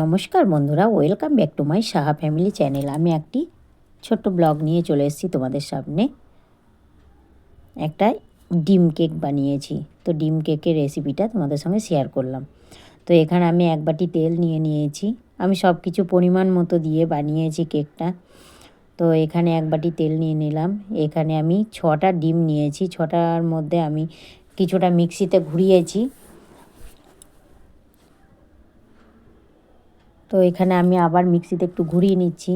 নমস্কার বন্ধুরা, welcome back to my Saha family channel. আমি একটি ছোট্ট ব্লগ নিয়ে চলে এসেছি তোমাদের সামনে। একটা ডিম কেক বানিয়েছি। তো ডিম কেকের রেসিপিটা তোমাদের সঙ্গে শেয়ার করলাম। তো এখানে আমি এক বাটি তেল নিয়ে নিয়েছি। আমি সব কিছু পরিমাণ মতো দিয়ে বানিয়েছি কেকটা। তো এখানে এক বাটি তেল নিয়ে নিলাম। এখানে আমি ছটা ডিম নিয়েছি। ছটার মধ্যে আমি কিছুটা মিক্সিতে ঘুরিয়েছি। তো এখানে আমি আবার মিক্সিতে একটু ঘুরিয়ে নিচ্ছি।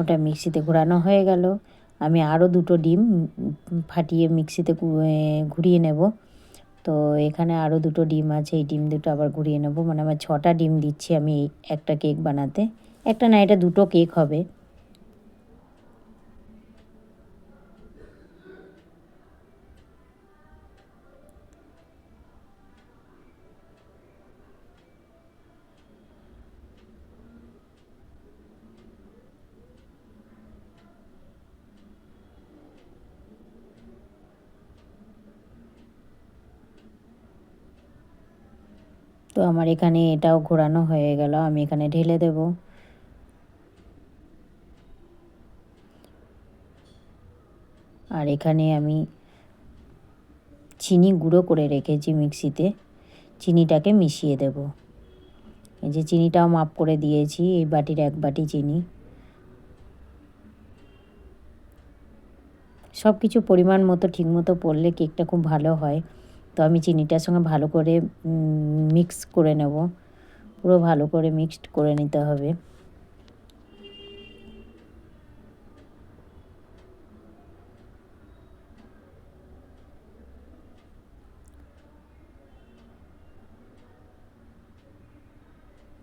ওটা মিক্সিতে ঘোরানো হয়ে গেল। আমি আরও দুটো ডিম ফাটিয়ে মিক্সিতে ঘুরিয়ে নেব। তো এখানে আরও দুটো ডিম আছে, এই ডিম দুটো আবার ঘুরিয়ে নেব। মানে আমার ছটা ডিম দিচ্ছি আমি একটা কেক বানাতে। একটা না, এটা দুটো কেক হবে। তো আমার এখানে এটাও ঘোরানো হয়ে গেল, আমি এখানে ঢেলে দেব। আর এখানে আমি চিনি গুঁড়ো করে রেখেছি মিক্সিতে, চিনিটাকে মিশিয়ে দেব। এই যে চিনিটাও মাপ করে দিয়েছি, এই বাটির এক বাটি চিনি। সব কিছু পরিমাণ মতো, ঠিক মতো পড়লে কেকটা খুব ভালো হয়। তো আমি চিনিটার সঙ্গে ভালো করে মিক্স করে নেব। পুরো ভালো করে মিক্সড করে নিতে হবে।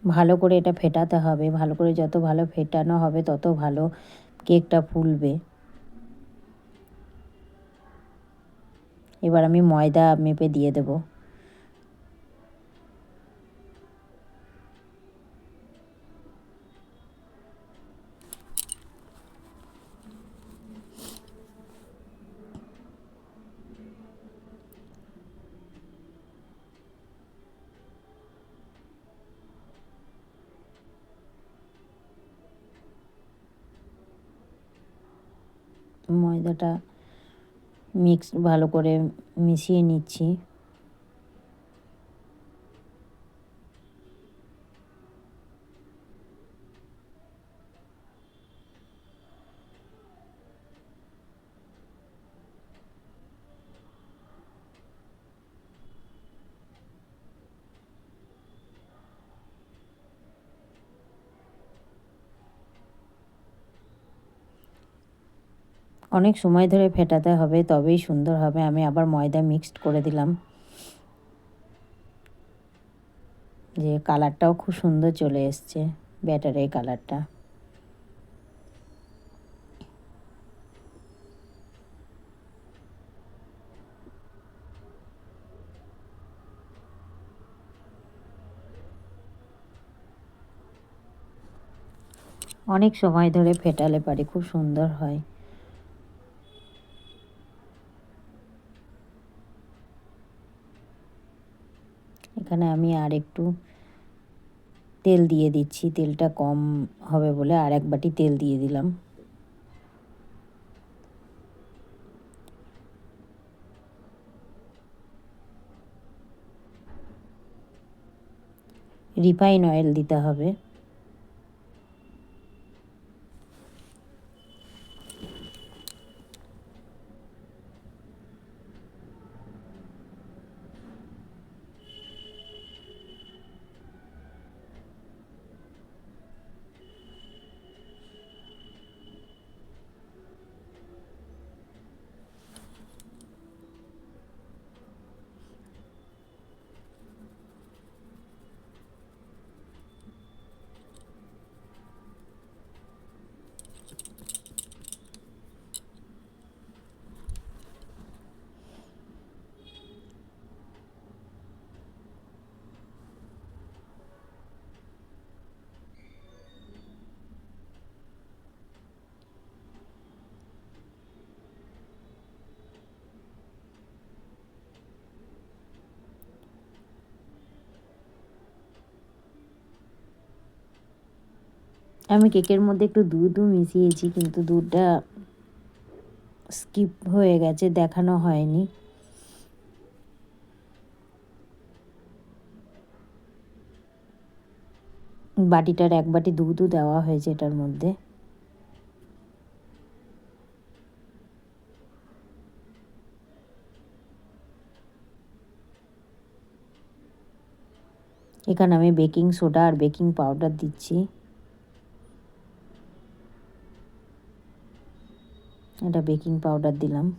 ভালো করে এটা ফেটাতে হবে। ভালো করে যত ভালো ফেটানো হবে, তত ভালো কেকটা ফুলবে। এবার আমি ময়দা মেপে দিয়ে দেবো। ময়দাটা মিক্স ভালো করে মিশিয়ে নিচ্ছি। অনেক সময় ধরে ফেটাতে হবে, তবেই সুন্দর হবে। আমি আবার ময়দা মিক্সড করে দিলাম। যে কালারটাও খুব সুন্দর চলে এসছে ব্যাটারের কালারটা অনেক সময় ধরে ফেটালে পারে, খুব সুন্দর হয়। এখানে আমি আর একটু তেল দিয়ে দিচ্ছি। তেলটা কম হবে বলে আর এক বাটি তেল দিয়ে দিলাম। রিফাইন অয়েল দিতে হবে। আমি কেকের মধ্যে একটু দুধও মিশিয়েছি, কিন্তু দুধটা স্কিপ হয়ে গেছে, দেখানো হয়নি। বাটিটার এক বাটি দুধও দেওয়া হয়েছে এটার মধ্যে। এখানে আমি বেকিং সোডা আর বেকিং পাউডার দিচ্ছি। এটা বেকিং পাউডার দিলাম।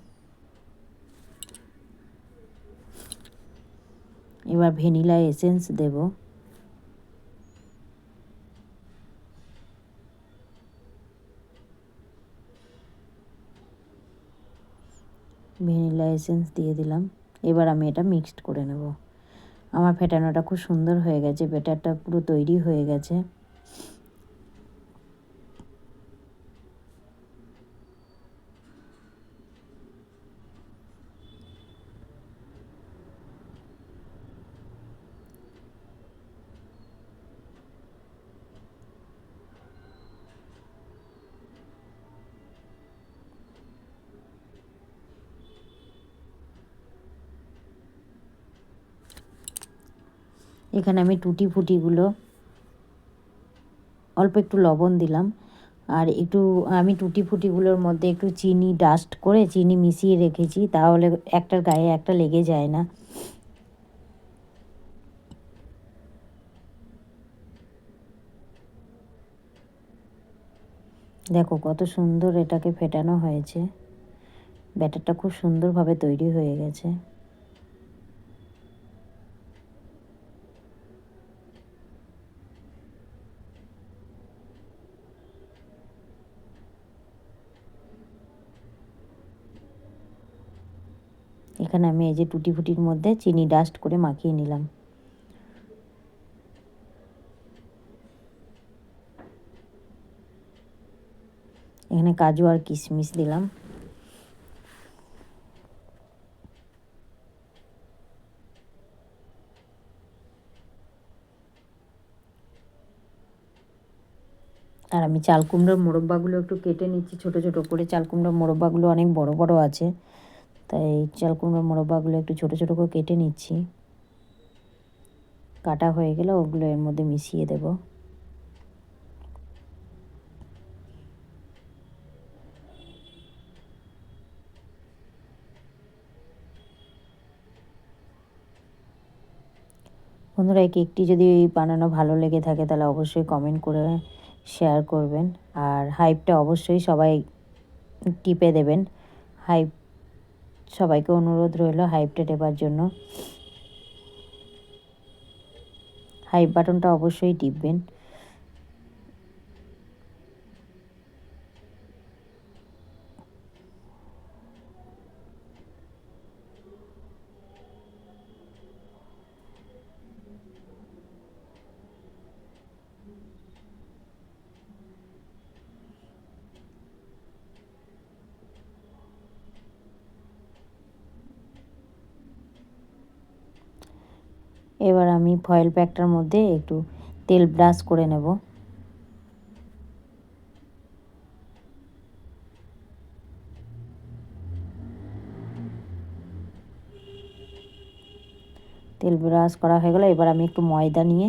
এবার ভ্যানিলা এসেন্স দেব। ভ্যানিলা এসেন্স দিয়ে দিলাম। এবার আমি এটা মিক্সড করে নেব। আমার ফেটানোটা খুব সুন্দর হয়ে গেছে ব্যাটারটা পুরো তৈরি হয়ে গেছে। এখানে আমি টুটি ফুটিগুলো অল্প একটু লবণ দিলাম। আর একটু, আমি টুটি ফুটিগুলোর মধ্যে একটু চিনি ডাস্ট করে চিনি মিশিয়ে রেখেছি, তাহলে একটার গায়ে একটা লেগে যায় না। দেখো কত সুন্দর এটাকে ফেটানো হয়েছে। ব্যাটারটা খুব সুন্দরভাবে তৈরি হয়ে গেছে। এখানে আমি এই যে টুটি ফুটির মধ্যে চিনি ডাস্ট করে মাখিয়ে নিলাম। এখানে কাজু আর কিশমিশ দিলাম। আর আমি চাল কুমড়োর মোরব্বাগুলো একটু কেটে নিচ্ছি, ছোট ছোট করে। চাল কুমড়োর মোরব্বাগুলো অনেক বড় বড় আছে। তাই চাল কুমড়োর মোরব্বাগুলো একটু ছোট ছোট করে কেটে নিচ্ছি। কাটা হয়ে গেলে ওগুলো এর মধ্যে মিশিয়ে দেব। বন্ধুরা এই কেকটি যদি বানানো ভালো লেগে থাকে তাহলে অবশ্যই কমেন্ট করে শেয়ার করবেন। আর হাইপটা অবশ্যই সবাই টিপে দেবেন। হাইপ সবাইকে অনুরোধ রইল হাইপটা টেপার জন্য। হাইপ বাটনটা অবশ্যই টিপবেন এবার আমি ফয়েল প্যাকটার মধ্যে একটু তেল ব্রাশ করে নেব। তেল ব্রাশ করা হয়ে গেলো, এবার আমি একটু ময়দা নিয়ে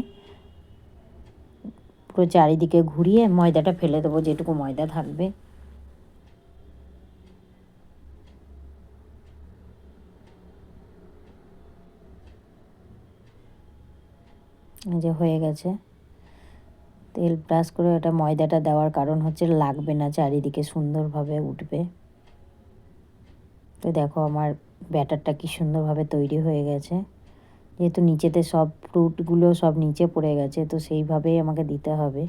পুরো চারিদিকে ঘুরিয়ে ময়দাটা ফেলে দেবো, যেটুকু ময়দা থাকবে। যে হয়ে গেছে। তেল ব্রাশ করে এটা ময়দাটা দেওয়ার কারণ হচ্ছে লাগবে না, চারিদিকে সুন্দরভাবে উঠবে। তো দেখো আমার ব্যাটারটা কি সুন্দরভাবে তৈরি হয়ে গেছে। যেহেতু নিচেতে সব ফ্রুটগুলো সব নিচে পড়ে গেছে, তো সেইভাবেই আমাকে দিতে হবে।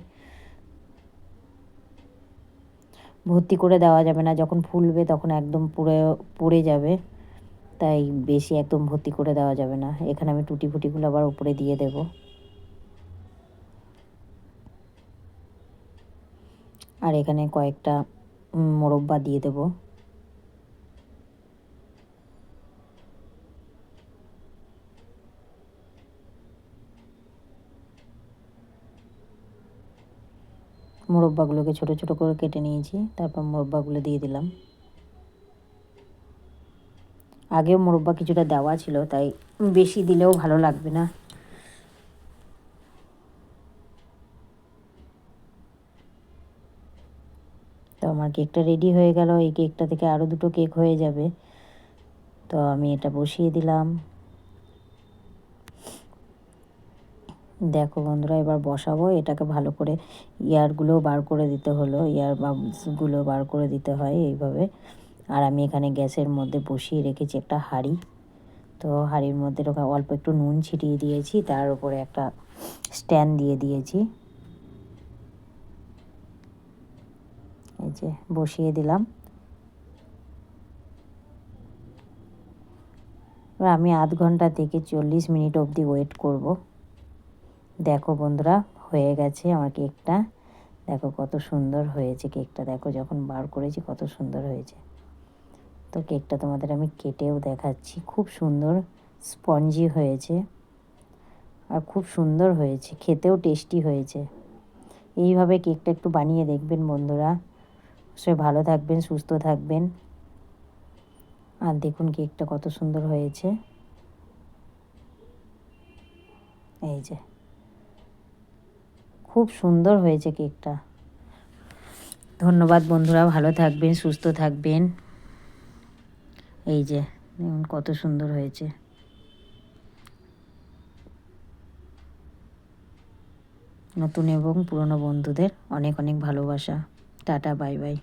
ভর্তি করে দেওয়া যাবে না, যখন ফুলবে তখন একদম পুড়ে, পড়ে যাবে। তাই বেশি একদম ভর্তি করে দেওয়া যাবে না। এখানে আমি টুটি ফুটিগুলো আবার উপরে দিয়ে দেবো। আর এখানে কয়েকটা মোরব্বা দিয়ে দেব। মোরব্বাগুলোকে ছোট ছোট করে কেটে নিয়েছি, তারপর মোরব্বাগুলো দিয়ে দিলাম। আগেও মোরব্বা কিছুটা দেওয়া ছিল, তাই বেশি দিলেও ভালো লাগবে না। তো আমার কেকটা রেডি হয়ে গেল। এই কেকটা থেকে আরও দুটো কেক হয়ে যাবে। তো আমি এটা বসিয়ে দিলাম। দেখো বন্ধুরা, এবার বসাবো। এটাকে ভালো করে ইয়ারগুলো বার করে দিতে হলো। ইয়ার বাবসগুলো বার করে দিতে হয় এইভাবে। আর আমি এখানে গ্যাসের মধ্যে বসিয়ে রেখেছি একটা হাঁড়ি। তো হাঁড়ির মধ্যে অল্প একটু নুন ছিটিয়ে দিয়েছি। তার উপরে একটা স্ট্যান্ড দিয়ে দিয়েছি। এই যে বসিয়ে দিলাম। আমি আধ ঘণ্টা থেকে চল্লিশ মিনিট অবধি ওয়েট করব। দেখো বন্ধুরা, হয়ে গেছে আমার কেকটা দেখো কত সুন্দর হয়েছে কেকটা দেখো যখন বার করেছি কত সুন্দর হয়েছে। তো কেকটা তোমাদের আমি কেটেও দেখাচ্ছি। খুব সুন্দর স্পঞ্জি হয়েছে। আর খুব সুন্দর হয়েছে। খেতেও টেস্টি হয়েছে। এইভাবে কেকটা একটু বানিয়ে দেখবেন বন্ধুরা। সে ভালো থাকবেন, সুস্থ থাকবেন। আর দেখুন কেকটা কত সুন্দর হয়েছে। এই যে। খুব সুন্দর হয়েছে কেকটা। ধন্যবাদ বন্ধুরা, ভালো থাকবেন, সুস্থ থাকবেন। এই যে, দেখুন কত সুন্দর হয়েছে। নতুন এবং পুরনো বন্ধুদের অনেক অনেক ভালোবাসা। Tata, bye bye.